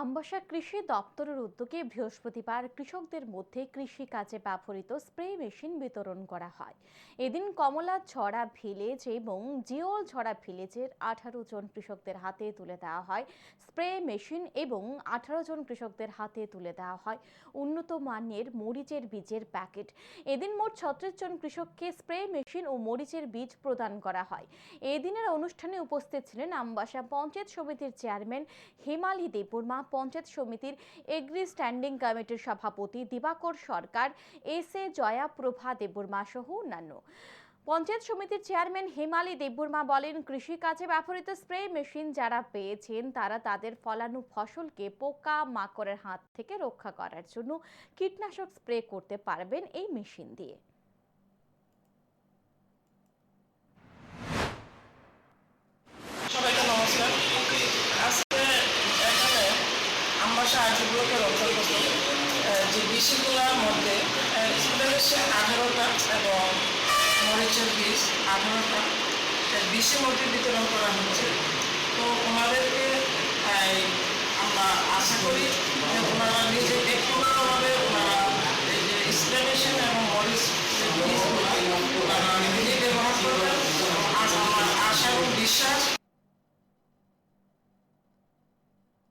আমবাসা কৃষি দপ্তরের উদ্যোগে বৃহস্পতিবার কৃষকদের মধ্যে কৃষি কাজে ব্যবহৃত স্প্রে মেশিন বিতরণ করা হয়। এদিন কমলা ছড়া ভিলেজ এবং জিওল ছড়া ভিলেজের আঠারো জন কৃষকদের হাতে তুলে দেওয়া হয় স্প্রে মেশিন এবং আঠারো জন কৃষকদের হাতে তুলে দেওয়া হয় উন্নত মানের মরিচের বীজের প্যাকেট। এদিন মোট ছত্রিশ জন কৃষককে স্প্রে মেশিন ও মরিচের বীজ প্রদান করা হয়। এদিনের অনুষ্ঠানে উপস্থিত ছিলেন আমবাসা পঞ্চায়েত সমিতির চেয়ারম্যান হেমালি দেববর্মা পঞ্চায়েত সমিতির এগ্রি স্ট্যান্ডিং কমিটির সভাপতি দিবাকর সরকার, এস এ জয়া প্রভা দেববর্মা সহ অন্যান্য। পঞ্চায়েত সমিতির চেয়ারম্যান হেমালি দেববর্মা বলেন, কৃষিকাজে ব্যবহৃত স্প্রে মেশিন যারা পেয়েছেন, তারা তাদের ফলানো ফসলকে পোকা মাকড়ের হাত থেকে রক্ষা করার জন্য কীটনাশক স্প্রে করতে পারবেন এই মেশিন দিয়ে। বিভাগগুলোর অন্তর্গত যে বিষগুলোর মধ্যে হচ্ছে আঠারোটা এবং মরিচের বিষ আঠারোটা। বিষের মধ্যে বিতরণ করা হচ্ছে। তো ওনাদেরকে আমরা আশা করি যে ওনারা নিজে ব্যক্তিগতভাবে ওনারা এই যে ইসলামেশন এবং মরিচ ওনারা নিজে ব্যবহার করবেন। আমার আশা এবং বিশ্বাস